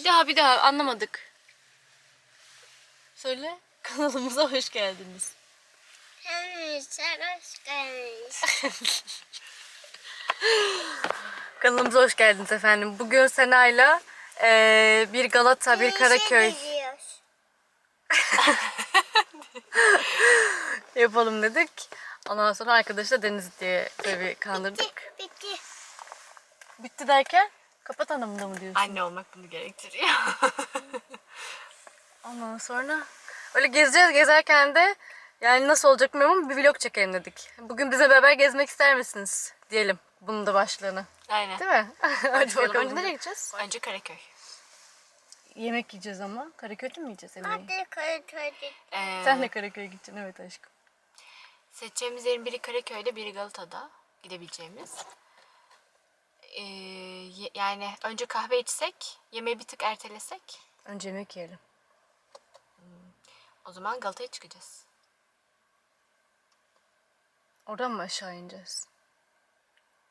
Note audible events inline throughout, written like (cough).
Bir daha bir daha anlamadık. Söyle. (laughs) Kanalımıza hoş geldiniz. Hepinize hoş geldiniz. (laughs) Kanalımıza hoş geldiniz efendim. Bugün Sena'yla eee, bir Galata, bir Karaköy (laughs) yapalım dedik. Ondan sonra arkadaşı da Deniz diye tabii kandırdık. Bitti. Bitti derken kapat anlamında mı diyorsun? Anne olmak bunu gerektiriyor. (laughs) Ondan sonra öyle gezeceğiz gezerken de yani nasıl olacak bilmiyorum ama bir vlog çekelim dedik. Bugün bize beraber gezmek ister misiniz? Diyelim bunun da başlığını. Aynen. Değil mi? (laughs) Hadi bakalım. Önce nereye gideceğiz? Önce Karaköy. Yemek yiyeceğiz ama. Karaköy'de mi yiyeceğiz yemeği? Hadi Karaköy'de. Ee, Sen de Karaköy'e gideceksin evet aşkım. Seçeceğimiz yerin biri Karaköy'de, biri Galata'da gidebileceğimiz. Ye- yani önce kahve içsek, yemeği bir tık ertelesek Önce yemek yiyelim. o zaman Galata'ya çıkacağız. Oradan mı aşağı ineceğiz?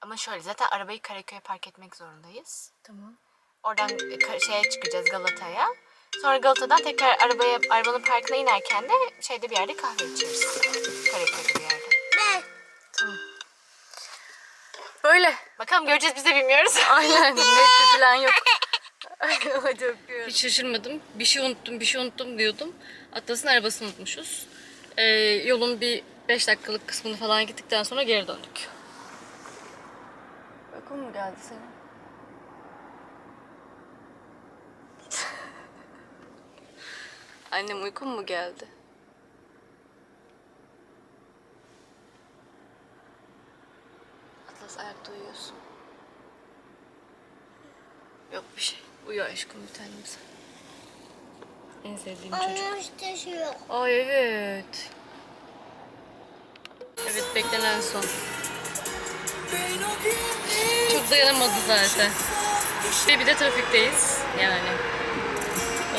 Ama şöyle zaten arabayı Karaköy'e park etmek zorundayız. Tamam. Oradan e, şeye çıkacağız Galata'ya. Sonra Galata'dan tekrar arabaya arabanın parkına inerken de şeyde bir yerde kahve içeriz. Karaköy'de bir yerde. Ben. Böyle. Bakalım göreceğiz biz de bilmiyoruz. (laughs) Aynen. Net bir plan yok. (laughs) Hadi öpüyorum. Hiç şaşırmadım. Bir şey unuttum, bir şey unuttum diyordum. Atlas'ın arabasını unutmuşuz. Ee, yolun bir 5 dakikalık kısmını falan gittikten sonra geri döndük. Uykun mu geldi senin? (laughs) Annem uykun mu geldi? Atlas ayakta uyuyorsun. Yok bir şey. Uyu aşkım bir tanem sen. En sevdiğim çocuk. Ama işte şu yok. Ay evet. Evet beklenen son. Çok dayanamadı zaten. Ve bir de trafikteyiz yani.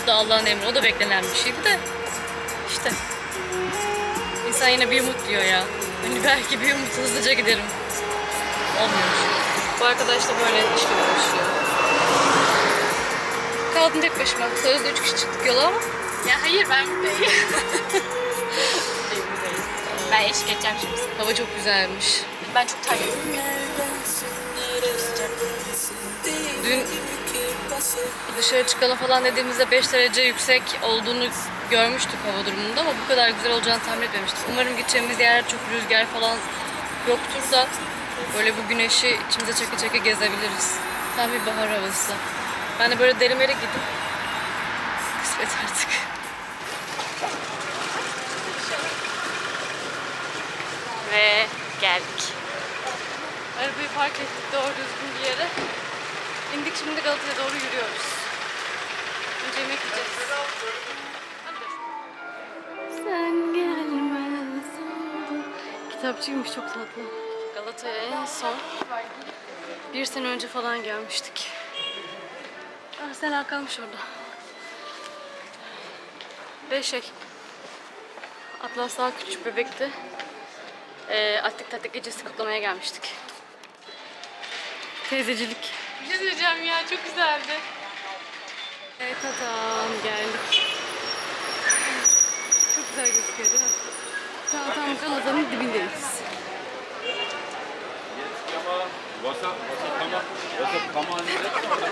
O da Allah'ın emri. O da beklenen bir şeydi de. İşte. İnsan yine bir umut diyor ya. Hani belki bir umut hızlıca giderim. Olmuyor. Bu arkadaş da böyle işle uğraşıyor. Kaldım tek başıma. Sözde üç kişi çıktık yola ama. ya hayır ben buradayım. (laughs) ben eşlik edeceğim şimdi. sana. Hava çok güzelmiş. Ben çok terledim. Dün dışarı çıkalım falan dediğimizde 5 derece yüksek olduğunu görmüştük hava durumunda ama bu kadar güzel olacağını tahmin etmemiştik. Umarım gideceğimiz yer çok rüzgar falan yoktur da böyle bu güneşi içimize çeke çeke gezebiliriz. Tam bir bahar havası. Ben de böyle derimere gidip kısmet artık. Ve geldik. Arabayı park ettik doğru düzgün bir yere. İndik şimdi Galata'ya doğru yürüyoruz. Önce yemek yiyeceğiz. Sen gelmez oldu. Kitapçıymış çok tatlı. Galata'ya en son bir sene önce falan gelmiştik. Ah sen kalmış orada. Ve şey Atlas daha küçük bebekti. Ee, Attık Tatlık Gecesi kutlamaya gelmiştik. Teyzecilik. Bir şey söyleyeceğim ya çok güzeldi. Evet adam geldik. Çok güzel gözüküyor değil mi? Tam tam Galata'nın dibindeyiz. WhatsApp, WhatsApp tamam. WhatsApp tamam.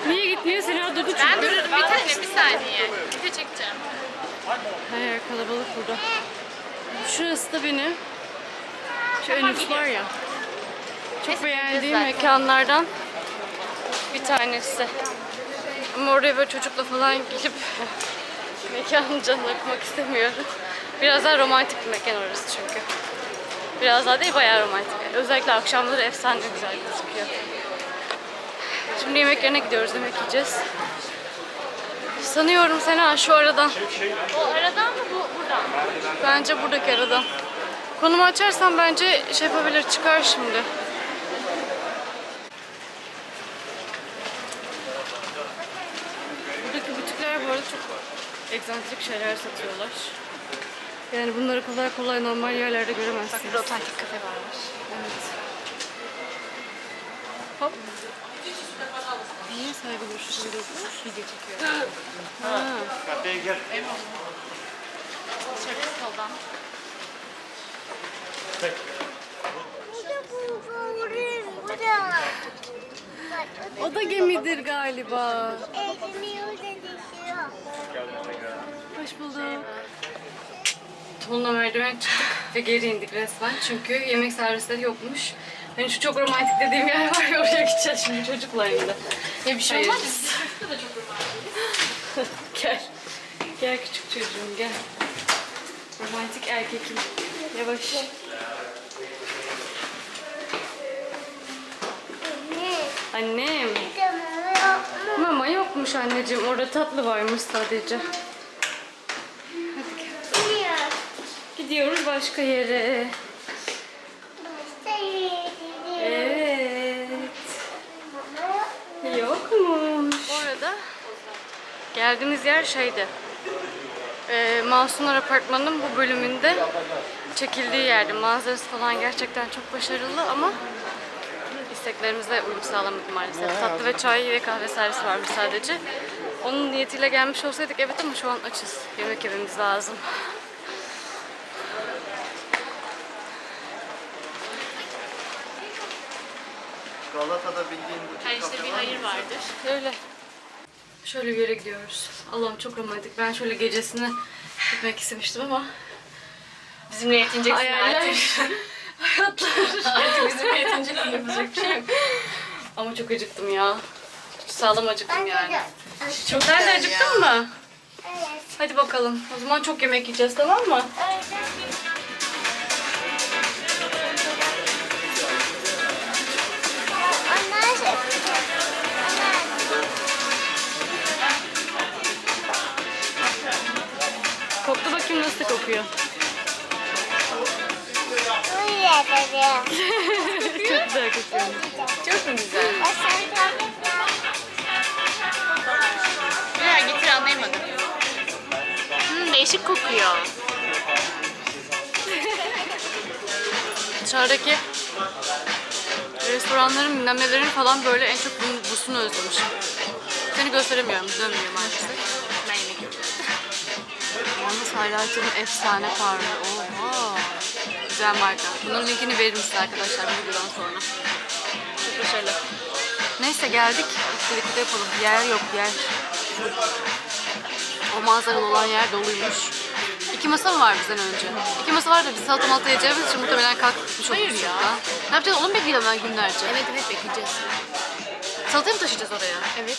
Niye gitmiyor? Sena durdu çünkü. Ben dururum bir tane bir saniye. Bir de çekeceğim. Her yer kalabalık burada. Şurası da benim. Şu önümüz var ya. Çok beğendiğim mekanlardan bir tanesi. Ama oraya böyle çocukla falan gelip (laughs) mekanın canını okumak istemiyorum. Biraz daha romantik bir mekan orası çünkü. Biraz daha değil bayağı romantik. Özellikle akşamları efsane güzel gözüküyor. Şimdi yemek yerine gidiyoruz. Yemek yiyeceğiz. Sanıyorum Sena şu aradan. O aradan mı bu buradan? Bence buradaki aradan. Konumu açarsam bence şey yapabilir çıkar şimdi. Buradaki butikler bu arada çok egzantrik şeyler satıyorlar. Yani bunları kolay kolay normal yerlerde göremezsiniz. Burada otantik kafe varmış. Evet. Hop. Niye saygı duruşu duyuyorsunuz? Video çekiyor. Ha. Şöyle soldan. Bu da. O da gemidir galiba. Orada düşüyor. Hoş bulduk. Tonla merdiven çıktık ve geri indik resmen. Çünkü yemek servisleri yokmuş. Hani şu çok romantik dediğim yer var ya oraya gideceğiz şimdi çocukla hem de. Ya bir şey olmaz. (laughs) Gel. Gel küçük çocuğum gel. Romantik erkekim. Yavaş. Ne? Annem. Mama yokmuş anneciğim. Orada tatlı varmış sadece. Gidiyor. Gidiyoruz başka yere. Başta gidiyor. Evet. Yokmuş. Bu arada geldiğimiz yer şeydi. Ee, Masumlar Apartmanı'nın bu bölümünde çekildiği yerdi. Manzarası falan gerçekten çok başarılı ama isteklerimize uyum sağlamadı maalesef. Tatlı ve çay ve kahve servisi varmış sadece. Onun niyetiyle gelmiş olsaydık evet ama şu an açız. Yemek yememiz lazım. Galata'da bildiğin Her işte bir hayır vardır. Öyle. Şöyle bir yere gidiyoruz. Allah'ım çok romantik. Ben şöyle gecesine gitmek istemiştim ama Bizimle yetineceksin hayaller, artık. (laughs) hayatlar. Artık bizimle yetineceksin yapacak bir şey yok. Ama çok acıktım ya. Sağlam acıktım Ben yani. Çok Sen de acıktın mı? Evet. Hadi bakalım. O zaman çok yemek yiyeceğiz tamam mı? Onlar nasıl kokuyor. Çok güzel kokuyor. Çok mu güzel? Ya getir anlayamadım. Hmm, değişik kokuyor. Dışarıdaki restoranların bilmem nelerin falan böyle en çok bunun, busunu özlemişim. Seni gösteremiyorum, dönmüyor maalesef. Yalnız highlighter'ın efsane parlıyor. Oha. Güzel marka. Bunun linkini veririm size arkadaşlar bu videodan sonra. Çok başarılı. Neyse geldik. İstedik de yapalım. Yer yok yer. O manzaralı olan yer doluymuş. İki masa mı var bizden önce? İki masa var da biz salata malta yiyeceğimiz için muhtemelen kalkmış Hayır ya. Ne yapacağız? Onu mu bekleyelim ben günlerce? Evet evet bekleyeceğiz. Salatayı mı taşıyacağız oraya? Evet.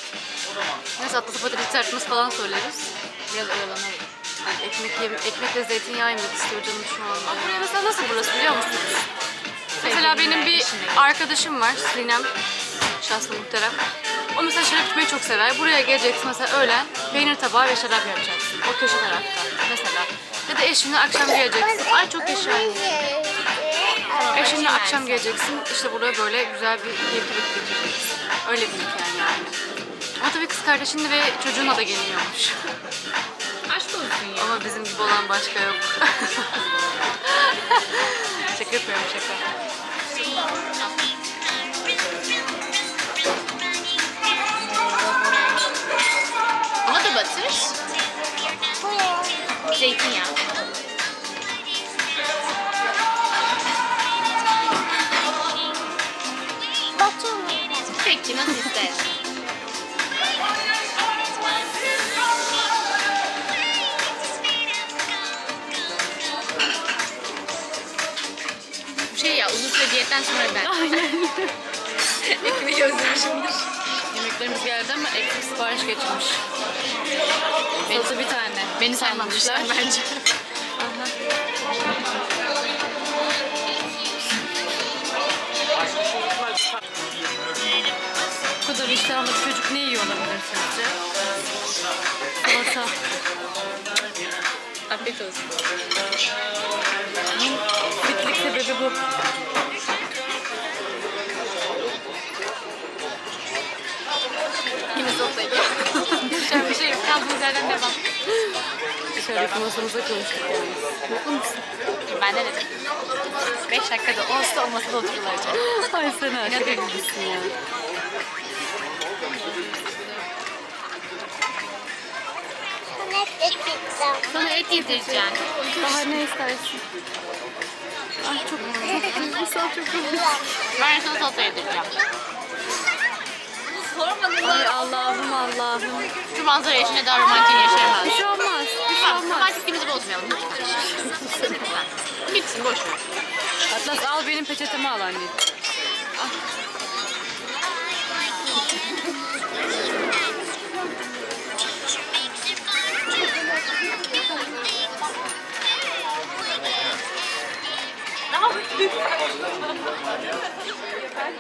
Neyse atlatıp patates çarpması falan söyleriz. Biraz oyalanalım. Yani ekmek yem, ekmekle zeytinyağı yemek istiyor canım şu anda. Buraya mesela nasıl burası biliyor musunuz? Mesela benim bir arkadaşım var Sinem. Şahslı muhterem. O mesela şarap içmeyi çok sever. Buraya geleceksin mesela öğlen peynir tabağı ve şarap yapacaksın. O köşe tarafta mesela. Ya da eşinle akşam geleceksin. Ay çok yaşa. Eşinle akşam geleceksin. İşte burada böyle güzel bir keyifli vakit geçireceksin. Öyle bir hikaye yani. Ama tabii kız kardeşinle ve çocuğunla da geliyormuş. Bizim gibi olan başka yok. (laughs) şaka yapıyorum şaka. Buna da batır. Zeytinyağı. Peki nasıl istersin? Süre diyetten sonra ben. (laughs) Ekmeği özlemişimdir. Yemeklerimiz geldi ama eksik sipariş geçirmiş. Salata bir tane. Beni saymamışlar bence. Bu kadar iştahlı bir çocuk ne yiyor olabilir sizce? Salata. Afiyet olsun. Fitlik sebebi bu. risottoyu. Bir şey yok. Kaldığımız yerden devam. Dışarıdaki masamıza konuştuk yalnız. Mutlu musun? Ben de dedim. 5 dakikada olsa da olmasa da oturulacak. Ay sen her şey ya. Sana et yedireceğim. Daha ne istersin? Ay çok çok güzel, çok güzel. Ben sana salata yedireceğim. Ay Allah'ım Allah'ım. Şu manzara içinde daha romantik yaşayamaz. Bir şey olmaz. Bir şey Tamam, olmaz. romantikliğimizi bozmayalım. Bitsin boş ver. Atlas al benim peçetemi al anne.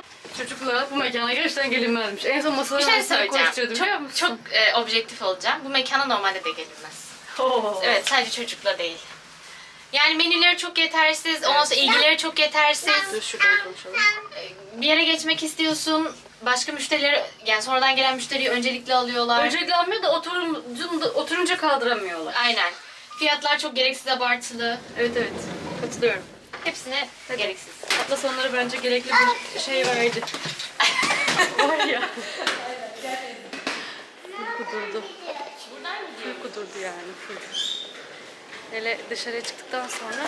(laughs) Çocuklar bu mekana gerçekten gelinmezmiş. En son masaların Bir şey arasında söyleyeceğim. biliyor Çok, musun? çok e, objektif olacağım. Bu mekana normalde de gelinmez. Oo. Evet sadece çocukla değil. Yani menüleri çok yetersiz, ondan sonra ilgileri çok yetersiz. Dur şuradan konuşalım. Bir yere geçmek istiyorsun, başka müşterileri, yani sonradan gelen müşteriyi öncelikli alıyorlar. Öncelikle almıyor da oturunca, oturunca kaldıramıyorlar. Aynen. Fiyatlar çok gereksiz abartılı. Evet evet. Katılıyorum. Hepsine gereksiz. Atlas onlara bence gerekli bir şey verdi. (laughs) Var ya. Full kudurdu. Full kudurdu yani. Full. Hele dışarıya çıktıktan sonra.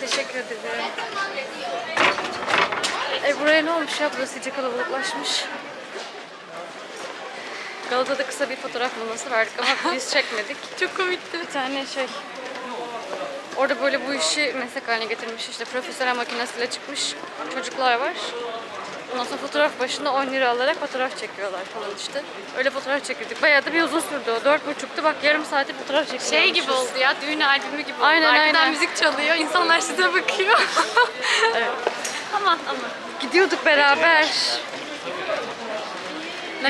Teşekkür ederim. E buraya ne olmuş ya? Burası iyice kalabalıklaşmış. Galata'da kısa bir fotoğraf molası verdik ama biz çekmedik. Çok komikti. Bir tane şey Orada böyle bu işi meslek haline getirmiş işte profesyonel makinesiyle çıkmış çocuklar var. Ondan sonra fotoğraf başında 10 lira alarak fotoğraf çekiyorlar falan işte. Öyle fotoğraf çekirdik. Bayağı da bir uzun sürdü o. Dört buçuktu. Bak yarım saati fotoğraf çekiyoruz. Şey gibi oldu ya, düğün albümü gibi oldu. Aynen, Arkadan aynen. müzik çalıyor, insanlar size bakıyor. (laughs) Evet. aman aman. Gidiyorduk beraber.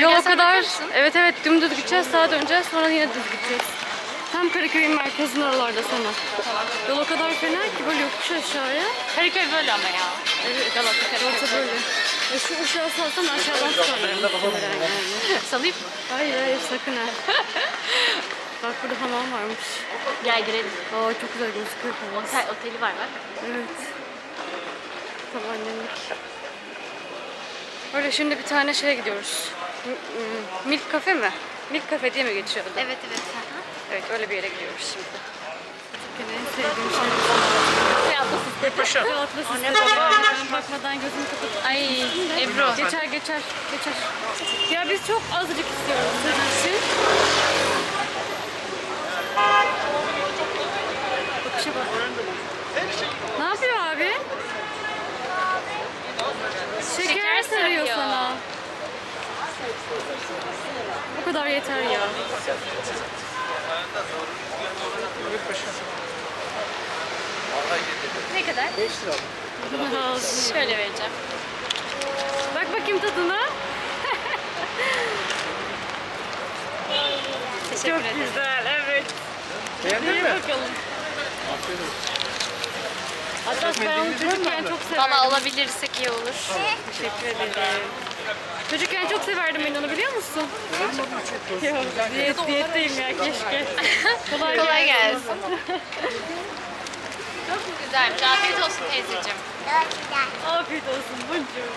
Yol o kadar. Evet evet dümdüz gideceğiz sağa döneceğiz sonra yine düz gideceğiz. Tam Karaköy'ün merkezinin oralarda sana. Yol o kadar fena ki böyle yokuş aşağıya. Karaköy böyle ama ya. Evet, Galata Galata böyle. E şu ışığı salsam aşağıdan tutarlarım. yani. Salayım mı? Hayır hayır sakın ha. (laughs) Bak burada hamam varmış. Gel girelim. Aa çok güzel gözüküyor falan. Otel, oteli var bak. Evet. Tam annemlik. Öyle şimdi bir tane şeye gidiyoruz. M- m- Milk Cafe mi? Milk Cafe diye mi geçiyordu? Evet evet. Evet öyle bir yere gidiyoruz şimdi. En sevdiğim şey. Atlas Şu atlas Ben bakmadan gözümü kapatıp. Ay Ebru. Geçer geçer geçer. Ya biz çok azıcık istiyoruz çocuk için. Bakışa bak. Ne yapıyor abi? Şeker, Şeker sarıyor. sana. Bu kadar yeter ya. Ne kadar? 5 lira. Şöyle vereceğim. Bak bakayım tadına. Teşekkür Çok ederim. güzel, evet. Beğendin mi? bakalım. Hatta ben onu çocukken çok severdim. Valla alabilirsek iyi olur. Teşekkür ederim. Çocukken çok severdim ben onu biliyor musun? Yok, diyet, diyetteyim ya keşke. Kolay, Kolay gelsin. Çok güzelmiş. Afiyet olsun teyzeciğim. Afiyet olsun boncuğum.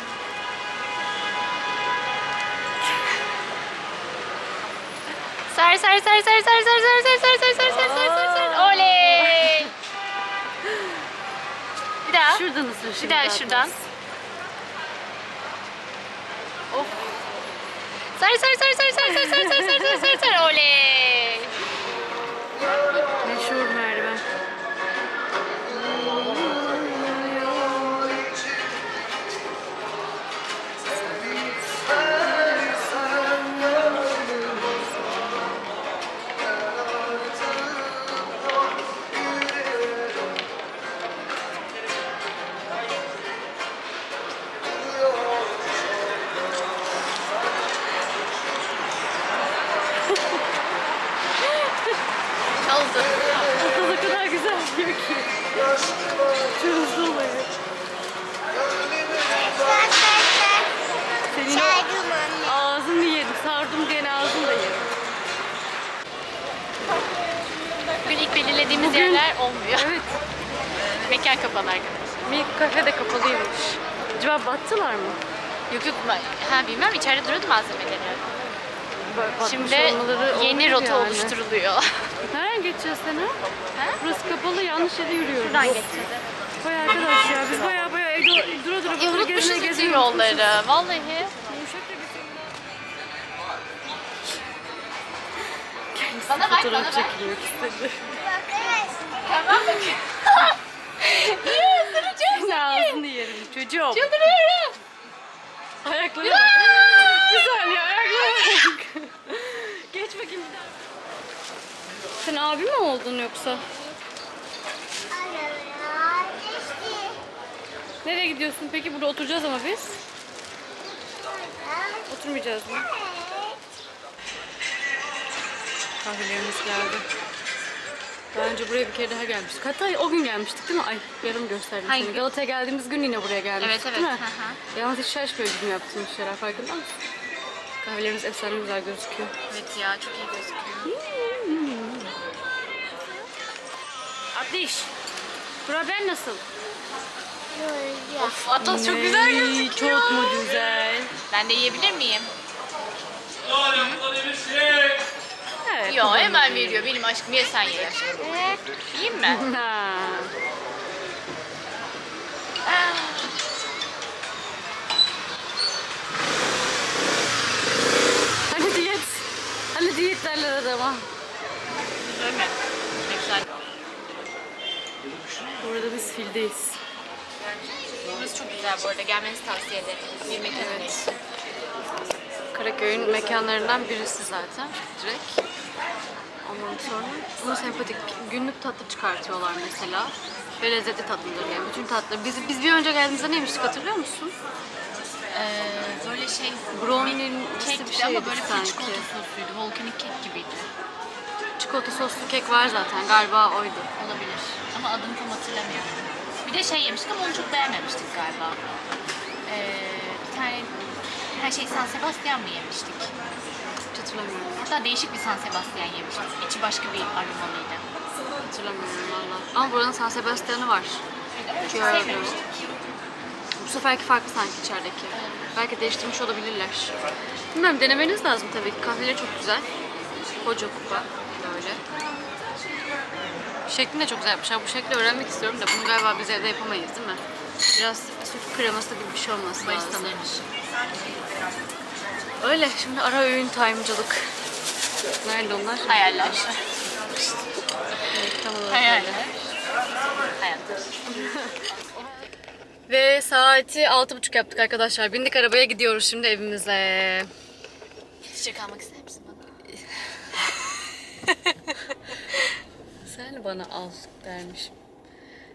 Sar sar sar sar sar sar sar sar sar sar sar sar sar sar sar. Oley. Bir daha. Şuradan ısır. Bir daha şuradan. Sar sar sar sar sar sar sar sar sar sar sar sar. Oley. Belirlediğimiz Bugün- yerler olmuyor. Evet. (laughs) Mekan kapalı arkadaşlar. Milk Cafe de kapalıymış. Acaba battılar mı? Yok yok. Ha bilmem içeride duruyordu malzemeleri. batmış Şimdi yeni rota yani. oluşturuluyor. (laughs) Nereden geçeceğiz seni? Burası kapalı yanlış yere yürüyoruz. Şuradan geçeceğiz. Vay arkadaş ya biz baya baya evde dura dura böyle bütün gezine yolları. Vallahi. Bana bak, bana Fotoğraf bak. çekilmek istedi. Tamam bak. Senin ağzını yerim çocuğum. Çıldırıyorum. Ayaklara bak. Bir saniye ayaklara bak. Geç bakayım bir daha. Sen abi mi oldun yoksa? Nereye gidiyorsun peki? Burada oturacağız ama biz. Oturmayacağız mı? Kahvelerimiz geldi. Daha önce buraya bir kere daha gelmiştik. Hatta o gün gelmiştik değil mi? Ay yarım gösterdim Hangi seni. gün? Galata'ya geldiğimiz gün yine buraya gelmiştik Evet, evet. değil mi? Hı hı. Yalnız hiç şaşmıyor bizim yaptığımız şeyler farkında mısın? Kahvelerimiz efsane güzel gözüküyor. Evet ya çok iyi gözüküyor. Ateş. Bura ben nasıl? Böyle. Atlas çok güzel gözüküyor. Çok mu güzel? Ben de yiyebilir miyim? Evet. Yo bu da hemen veriyor. Benim aşkım ye sen ye. Yiyeyim mi? (laughs) Ha. Hani diyet? Hani diyet derler adama. Ne güzel. Burada biz fildeyiz. Burası çok güzel bu arada. Gelmenizi tavsiye ederim. Bir mekan önerisi. Karaköy'ün mekanlarından birisi zaten direkt. Ondan sonra bunu sempatik günlük tatlı çıkartıyorlar mesela. Ve lezzetli tatlıdır yani. Bütün tatlı. Biz, biz bir önce geldiğimizde ne yemiştik hatırlıyor musun? Ee, böyle şey Brownie'nin kek bir şey ama böyle sanki. çikolata sosluydu. Volkanik kek gibiydi. Çikolata soslu kek var zaten. Galiba oydu. Olabilir. Ama adını tam hatırlamıyorum. Bir de şey yemiştik ama onu çok beğenmemiştik galiba. Ee, bir tane her şey San Sebastian mı yemiştik? Hatırlamıyorum. Hatta değişik bir San Sebastian yemiştik. İçi başka bir aromalıydı. Hatırlamıyorum valla. Ama buranın San Sebastian'ı var. Görmüyorum. sevmemiştik. Bu seferki farklı sanki içerideki. Belki değiştirmiş olabilirler. Bilmiyorum denemeniz lazım tabii ki. Kahveleri çok güzel. Koca kupa böyle. Şeklini de çok güzel yapmışlar. Bu şekli öğrenmek istiyorum da bunu galiba biz evde yapamayız değil mi? Biraz süt kreması gibi bir şey olması lazım. Baristaların işi. Öyle. Şimdi ara öğün time'cılık. Nerede onlar? Hayaller. Evet, tam olarak Hayaller. öyle. Ve saati altı buçuk yaptık arkadaşlar. Bindik arabaya gidiyoruz şimdi evimize. Çiçek almak ister misin bana? (laughs) Sen bana al dermiş.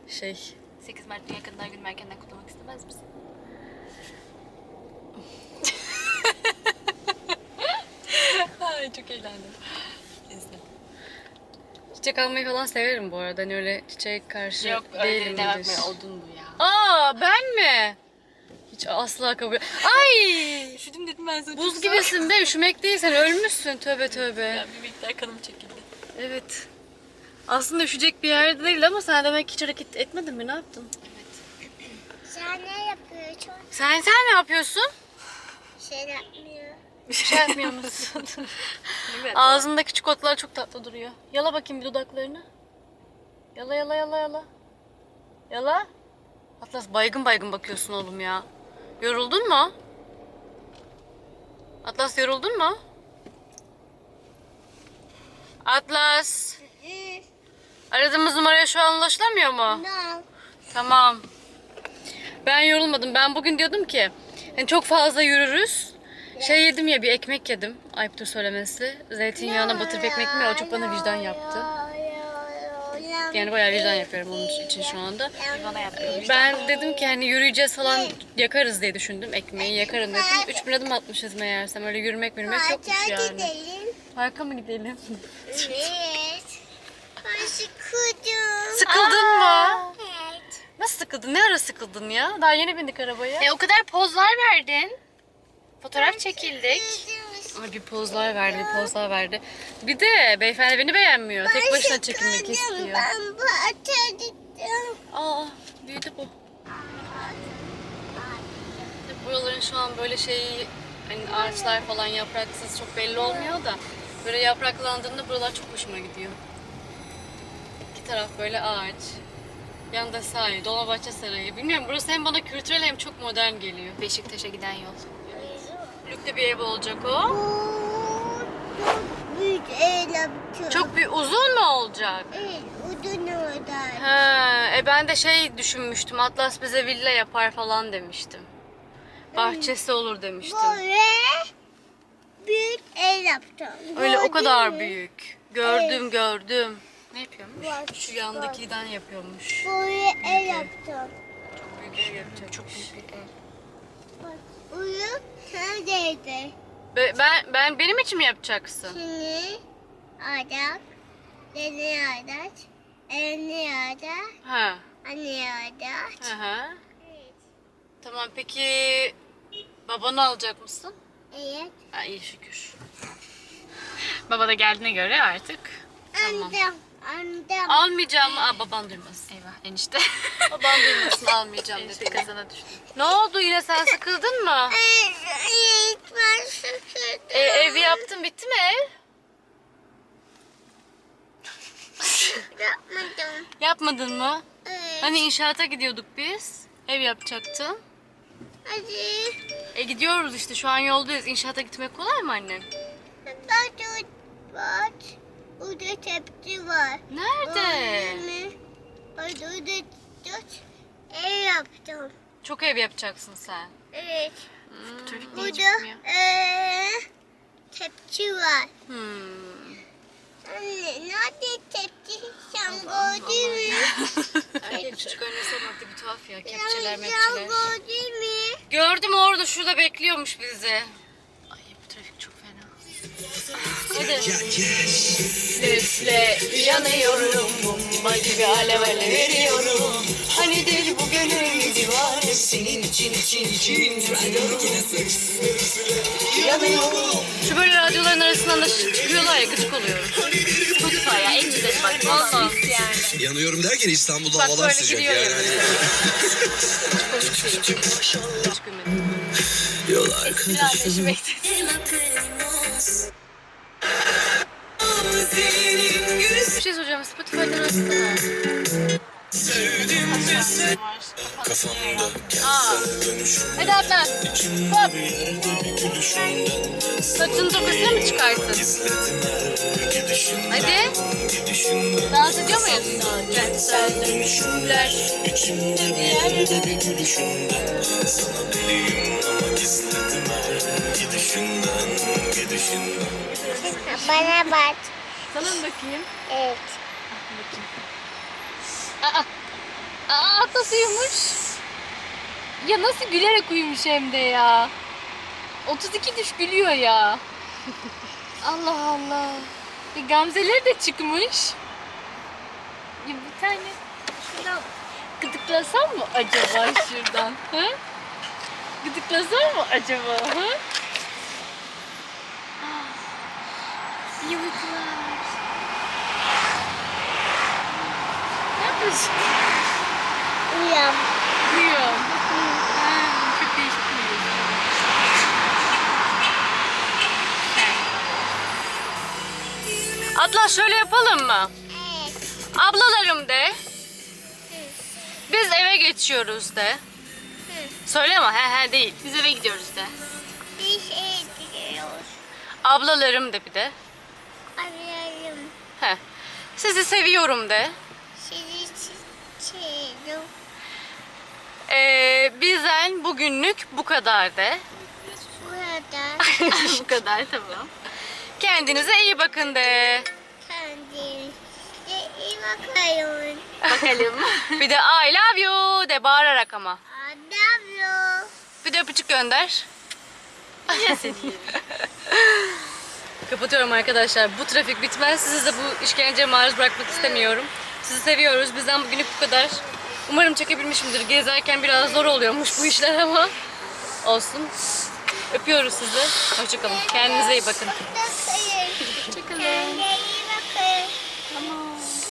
Şey, 8 Mart Dünya Kadınlar Günü erkenden kutlamak istemez misin? Çok eğlendim. Çiçek almayı falan severim bu arada. Hani öyle çiçek karşı Yok öyle değilim. de bakmıyor. Odun bu ya. Aa ben mi? Hiç asla kabul... Ay! Üşüdüm dedim ben sana. Buz gibisin be. Üşümek değil. Sen ölmüşsün. Tövbe tövbe. Ya bir miktar kanım çekildi. Evet. Aslında üşüyecek bir yerde değil ama sen demek ki hiç hareket etmedin mi? Ne yaptın? Sen ne yapıyorsun? Sen sen ne yapıyorsun? Şey yapmıyor. Bir şey yapmıyor musun? (laughs) Ağzındaki çikolatalar çok tatlı duruyor. Yala bakayım bir dudaklarını. Yala yala yala yala. Yala. Atlas baygın baygın bakıyorsun oğlum ya. Yoruldun mu? Atlas yoruldun mu? Atlas. Aradığımız numaraya şu an ulaşılamıyor mu? No. Tamam. Ben yorulmadım. Ben bugün diyordum ki hani çok fazla yürürüz. Şey yedim ya bir ekmek yedim. Ayıptır söylemesi. Zeytinyağına batırıp ekmek mi? O çok bana vicdan yaptı. Yani bayağı vicdan yapıyorum onun için şu anda. Ben dedim ki hani yürüyeceğiz falan yakarız diye düşündüm. Ekmeği yakarım dedim. 3000 adım atmışız meğersem. Öyle yürümek yürümek yokmuş yani. gidelim. Parka mı gidelim? Evet. Ben sıkıldım. Sıkıldın mı? Evet. Nasıl sıkıldın? Ne ara sıkıldın ya? Daha yeni bindik arabaya. E o kadar pozlar verdin. Fotoğraf çekildik. Ay bir pozlar verdi, bir pozlar verdi. Bir de beyefendi beni beğenmiyor. Tek başına çekilmek istiyor. Ben parka gittim. Aa, büyüdü bu. Buraların şu an böyle şey Hani ağaçlar falan yapraksız çok belli olmuyor da böyle yapraklandığında buralar çok hoşuma gidiyor. İki taraf böyle ağaç. Yanında sahil, Dolmabahçe Sarayı. Bilmiyorum burası hem bana kültürel hem çok modern geliyor. Beşiktaş'a giden yol. Lükte bir ev olacak o. Çok büyük el yaptım. Çok bir uzun mu olacak? Evet, uzun orada. Ha, e ben de şey düşünmüştüm. Atlas bize villa yapar falan demiştim. Bahçesi olur demiştim. Böyle büyük el yaptım. Öyle o kadar büyük. Gördüm gördüm. Ne yapıyormuş? Bak, Şu yandakiden yapıyormuş. Böyle el yaptım. Büyük ev yapacak. Çok büyük bir ev. Bak, uyu neredeydi? Be- ben ben benim için mi yapacaksın? Şimdi adak, deli adak, elini adak, Ha. anne adak. Hı hı. Tamam peki babanı alacak mısın? Evet. Ha, iyi şükür. Baba da geldiğine göre artık. Tamam. Annem, annem. Almayacağım. Aa, baban duymasın. Eyvah enişte. (laughs) Baban duymasın almayacağım dedi. kazana düştü. Ne oldu yine sen sıkıldın mı? (laughs) Evet, ben sıkıldım. E, evi yaptın bitti mi ev? (laughs) Yapmadım. Yapmadın mı? Evet. Hani inşaata gidiyorduk biz. Ev yapacaktın. Hadi. E gidiyoruz işte şu an yoldayız. İnşaata gitmek kolay mı annem? Dur, bak. Burada tepsi var. Nerede? Burada tut. El yaptım. Çok ev yapacaksın sen. Evet. Trafik niye Burada çıkmıyor? eee tepsi var. Hmm. Anne nerede tepsi? Sen gördün mü? (laughs) Erkek çocuk anne sabahta bir tuhaf ya. Kepçeler sen mepçeler. gördün mü? Gördüm orada şurada bekliyormuş bizi. Ay bu trafik çok. Hadi. Üfle yanıyorum bomba gibi alev alev veriyorum. Hanidir bu gönül divanı senin için için için yanıyorum. Şu böyle radyoların arasından da çıkıyorlar ya gıcık oluyorum. Spotify ya en güzeli bak. Valla. yani. Yanıyorum derken İstanbul'da Bak havalar sıcak yani. ya. Hani Hiç yol arkadaşım. Şey soracağım. Spotify'da nasıl var? Kafamda Aa. Hadi Adnan. Hop. Saçın tokasını mı çıkarttın? Hadi. Dans ediyor muyuz? Kentsel dönüşümler. İçimde bir yerde bir gülüşünden. Sana deliyim ama gizledim her gidişinden, gidişinden. Bana bak. Sana mı bakayım? Evet. Aa. Aa Atlas uyumuş. Ya nasıl gülerek uyumuş hem de ya. 32 düş gülüyor ya. (laughs) Allah Allah. Bir gamzeleri de çıkmış. Ya bir tane şuradan gıdıklasam mı acaba şuradan? Ha? Gıdıklasam mı acaba? Ha? Ah, Uyuyorum. Ha, çok değişik uyuyorsun. Atlas şöyle yapalım mı? Evet. Ablalarım de. Biz eve geçiyoruz de. Söyle ama he he değil. Biz eve gidiyoruz de. Bir şey diyoruz. Ablalarım de bir de. Arıyorum. He. Sizi seviyorum de. Sizi çiçeğim. Ee, bizden bugünlük bu kadar de. (laughs) Burada bu kadar tamam. Kendinize iyi bakın de. kendinize iyi bakıyorum. Bakalım. (laughs) bir de I love you de bağırarak ama. Adam yok. Bir de öpücük gönder. (laughs) Kapatıyorum arkadaşlar. Bu trafik bitmez. Sizi de bu işkenceye maruz bırakmak istemiyorum. Sizi seviyoruz. Bizden bugünlük bu kadar. Umarım çekebilmişimdir. Gezerken biraz zor oluyormuş bu işler ama olsun. Öpüyoruz sizi. Hoşçakalın. Kendinize iyi bakın.